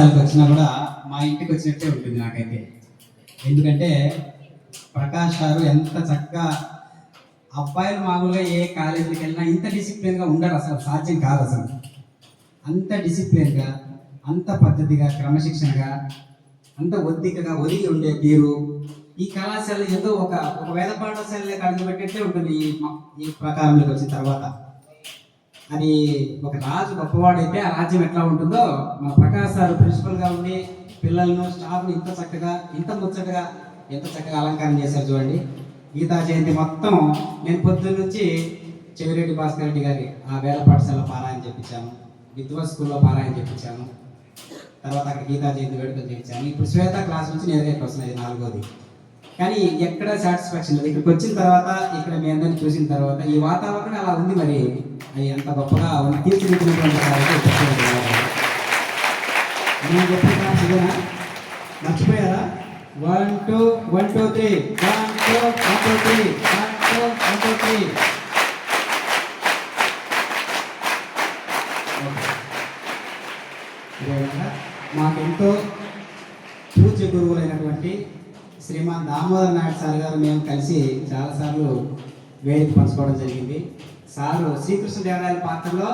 వచ్చినా కూడా మా ఇంటికి వచ్చినట్టే ఉంటుంది నాకైతే. ఎందుకంటే ప్రకాష్ గారు ఎంత చక్కగా అబ్బాయిలు మామూలుగా ఏ కాలేజీకి వెళ్ళినా ఇంత డిసిప్లిన్గా ఉండరు అసలు సాధ్యం కాదు అసలు. అంత డిసిప్లిన్గా అంత పద్ధతిగా క్రమశిక్షణగా అంత ఒత్తికగా ఒదిగి ఉండే తీరు ఈ కళాశాల ఏదో ఒక ఒక వేద పాఠశాలలో అడుగు ఉంటుంది ఈ ఈ ప్రకారంలోకి వచ్చిన తర్వాత. అది ఒక రాజు గొప్పవాడైతే ఆ రాజ్యం ఎట్లా ఉంటుందో మా ప్రకాశ్ సార్ ప్రిన్సిపల్గా ఉండి పిల్లలను స్టాఫ్ని ఇంత చక్కగా ఇంత ముచ్చటగా ఎంత చక్కగా అలంకారం చేశారు చూడండి. గీతా జయంతి మొత్తం నేను పొద్దున్న నుంచి చెవిరెడ్డి భాస్కర్ రెడ్డి గారి ఆ వేల పాఠశాల పారాయణ చెప్పించాను విద్వా స్కూల్లో పారాయణ చెప్పించాను తర్వాత అక్కడ గీతా జయంతి వేడుకలు చేయించాను ఇప్పుడు శ్వేత క్లాస్ నుంచి నేరుగా ఇక్కడ వస్తున్నది నాలుగోది. కానీ ఎక్కడ సాటిస్ఫాక్షన్ లేదు. ఇక్కడికి వచ్చిన తర్వాత ఇక్కడ మీ అందరిని చూసిన తర్వాత ఈ వాతావరణం అలా ఉంది మరి. ఎంత గొప్పగా ఉంది తీర్చిదిద్దినటువంటి నేను చెప్పిన క్లాస్ ఇదేనా? మర్చిపోయారా? One two one two three one two one two three one two one two three ఇదేవిధంగా మాకెంతో పూజ్య గురువులైనటువంటి శ్రీమాన్ దామోదర్ నాయుడు సార్ గారు మేము కలిసి చాలాసార్లు వేదిక పంచుకోవడం జరిగింది. సారు శ్రీకృష్ణదేవరాయల పాత్రలో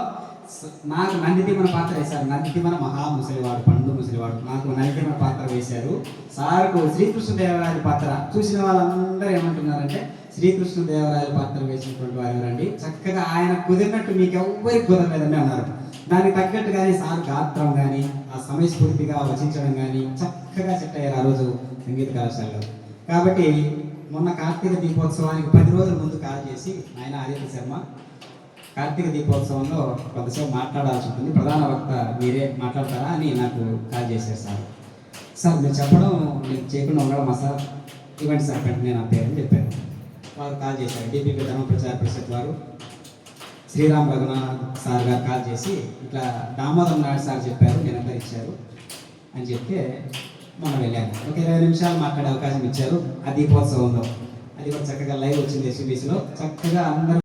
నాకు నాకు నందితిమన పాత్ర వేశారు. నందితిమన మహా ముసలివాడు పండు ముసలివాడు నాకు నందితిమన పాత్ర వేశారు. సార్కు శ్రీకృష్ణదేవరాయల పాత్ర చూసిన వాళ్ళందరూ ఏమంటున్నారంటే శ్రీకృష్ణదేవరాయల పాత్ర వేసినటువంటి వారు ఎవరండి? చక్కగా ఆయన కుదిరినట్టు మీకు ఎవ్వరికి కుదరలేదని అన్నారు. దానికి తగ్గట్టుగానే సార్ గాత్రం కానీ ఆ సమయస్ఫూర్తిగా వచించడం కానీ చక్కగా సెట్ అయ్యారు ఆ రోజు సంగీత కళాశాలలో. కాబట్టి మొన్న కార్తీక దీపోత్సవానికి పది రోజుల ముందు కాల్ ఆయన ఆదిత్య శర్మ కార్తీక దీపోత్సవంలో కొంతసేపు మాట్లాడాల్సి ఉంటుంది. ప్రధాన వక్త మీరే మాట్లాడతారా అని నాకు కాల్ చేశారు సార్. సార్ మీరు చెప్పడం నేను చేయకుండా ఉండడం సార్? ఇవ్వండి సార్ పెట్టండి నా పేరు అని చెప్పారు. వారు కాల్ చేశారు. డిపిపి ధర్మ ప్రచార పరిషత్ వారు శ్రీరామ్ రఘునాథ్ సార్ గారు కాల్ చేసి ఇట్లా దామోదర్ నాయుడు సార్ చెప్పారు మీ ఇచ్చారు అని చెప్తే మనం వెళ్ళాము. ఒక ఇరవై నిమిషాలు మాట్లాడే అవకాశం ఇచ్చారు ఆ దీపోత్సవంలో. అది చక్కగా లైవ్ వచ్చింది ఎస్బీసీలో చక్కగా అందరూ